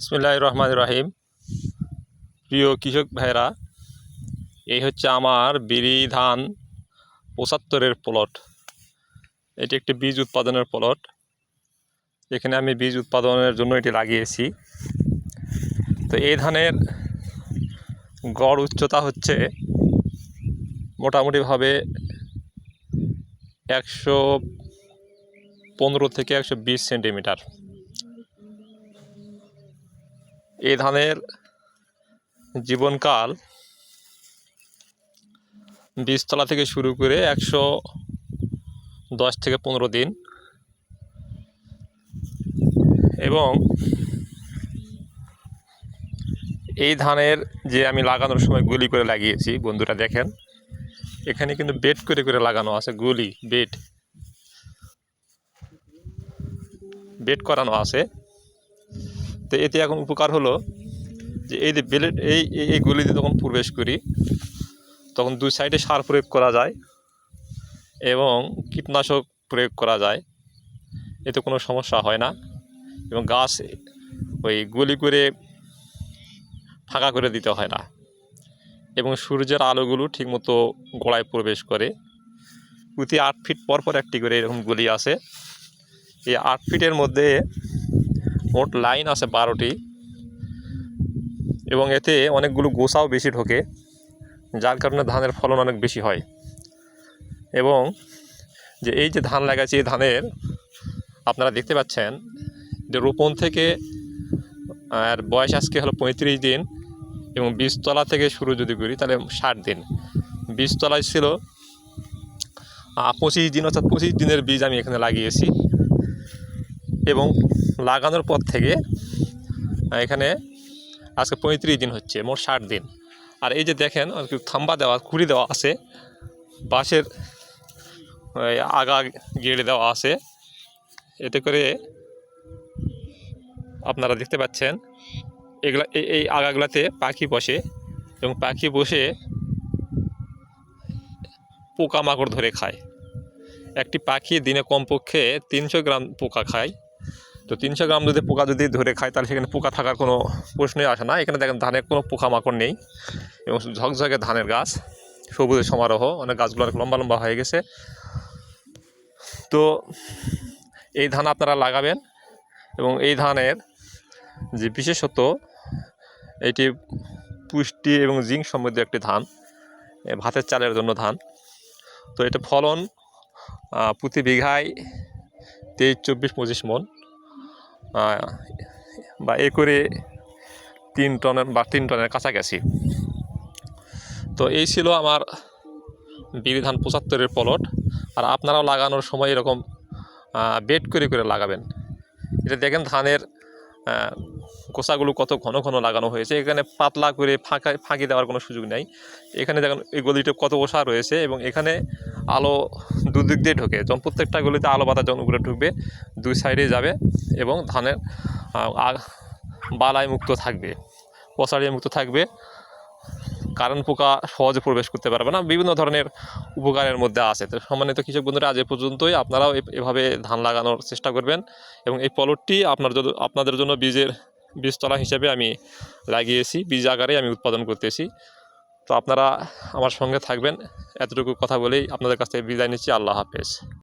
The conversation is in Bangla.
ইসমিল্লাহ রহমান রাহিম প্রিয় কৃষক ভাইরা, এই হচ্ছে আমার বিরি ধান পঁচাত্তরের প্লট। এটি একটি বীজ উৎপাদনের প্লট। এখানে আমি বীজ উৎপাদনের জন্য এটি লাগিয়েছি। তো এই ধানের গড় উচ্চতা হচ্ছে মোটামুটিভাবে একশো পনেরো থেকে একশো বিশ সেন্টিমিটার। এই ধানের জীবনকাল বীজতলা থেকে শুরু করে একশো দশ থেকে পনেরো দিন। এবং এই ধানের যে আমি লাগানোর সময় গুলি করে লাগিয়েছি, বন্ধুরা দেখেন, এখানে কিন্তু বেড করে করে লাগানো আছে, গুলি বেড বেড করানো আছে। তো এতে এখন উপকার হলো যে এই যে বেলেট, এই, এই- এই গলিতে যখন প্রবেশ করি, তখন দুই সাইডে সার প্রয়োগ করা যায় এবং কীটনাশক প্রয়োগ করা যায়। এতে কোনো সমস্যা হয় না এবং গাছ ওই গলি করে ফাঁকা করে দিতে হয় না এবং সূর্যের আলোগুলো ঠিকমতো গোড়ায় প্রবেশ করে। প্রতি আট ফিট পর পর একটি করে এরকম গলি আছে। এই আট ফিটের মধ্যে মোট লাইন আছে বারোটি। এবং এতে অনেকগুলো গোসাও বেশি ঢোকে, যার কারণে ধানের ফলন অনেক বেশি হয়। এবং যে এই যে ধান লাগাচ্ছি এই ধানের আপনারা দেখতে পাচ্ছেন যে রোপণ থেকে, আর বয়স আজকে হলো পঁয়ত্রিশ দিন এবং বীজতলা থেকে শুরু যদি করি, তাহলে ষাট দিন। বীজতলায় ছিল পঁচিশ দিন, অর্থাৎ পঁচিশ দিনের বীজ আমি এখানে লাগিয়েছি। এবং লাগানোর পর থেকে এখানে আজকে পঁয়ত্রিশ দিন হচ্ছে, মোট ষাট দিন। আর এই যে দেখেন থাম্বা দেওয়া, খুঁড়ি দেওয়া আছে, বাঁশের আগা গেড়ে দেওয়া আছে। এতে করে আপনারা দেখতে পাচ্ছেন, এগুলা এই এই আগাগুলাতে পাখি বসে এবং পাখি বসে পোকামাকড় ধরে খায়। একটি পাখি দিনে কমপক্ষে তিনশো গ্রাম পোকা খায়। তো তিনশো গ্রাম যদি পোকা যদি ধরে খায়, তাহলে সেখানে পোকা থাকার কোনো প্রশ্নই আসে না। এখানে দেখেন ধানের কোনো পোকামাকড় নেই এবং ঝকঝকে ধানের গাছ, সবুজের সমারোহ, অনেক গাছগুলো অনেক লম্বা লম্বা হয়ে গেছে। তো এই ধান আপনারা লাগাবেন এবং এই ধানের যে বিশেষত এটি পুষ্টি এবং জিঙ্ক সমৃদ্ধ একটি ধান ভাতের চালের জন্য ধান। তো এটা ফলন প্রতি বিঘায় তেইশ, চব্বিশ, পঁচিশ মন। বা একরে তিন টনের বা তিন টনের কাছাকাছি। তো এই ছিল আমার বিরি ধান পঁচাত্তরের পলট। আর আপনারাও লাগানোর সময় এরকম বেড করে করে লাগাবেন। এটা দেখেন ধানের গোসাগুলো কত ঘন ঘন লাগানো হয়েছে। এখানে পাতলা করে ফাঁকা, ফাঁকি দেওয়ার কোনো সুযোগ নেই। এখানে দেখেন এই গলিটা কত গোসা রয়েছে এবং এখানে আলো দুদিক দিয়ে ঢোকে। যখন প্রত্যেকটা গলিতে আলো বাতাস যখন উপরে ঢুকবে, দুই সাইডে যাবে এবং ধানের বালাই মুক্ত থাকবে। পচাড়িয়ে মুক্ত থাকবে। কারণ পোকা সহজে প্রবেশ করতে পারবে না। বিভিন্ন ধরনের উপকারের মধ্যে আছে। তো সম্মানিত কৃষক বন্ধুরা, আজ এ পর্যন্তই। আপনারাও এভাবে ধান লাগানোর চেষ্টা করবেন এবং এই পলটটি আপনার আপনাদের জন্য বীজের বীজতলা হিসেবে আমি লাগিয়েছি। বীজ আকারে আমি উৎপাদন করতেছি। তো আপনারা আমার সঙ্গে থাকবেন। এতটুকু কথা বলেই আপনাদের কাছ থেকে বিদায় নিচ্ছি। আল্লাহ হাফেজ।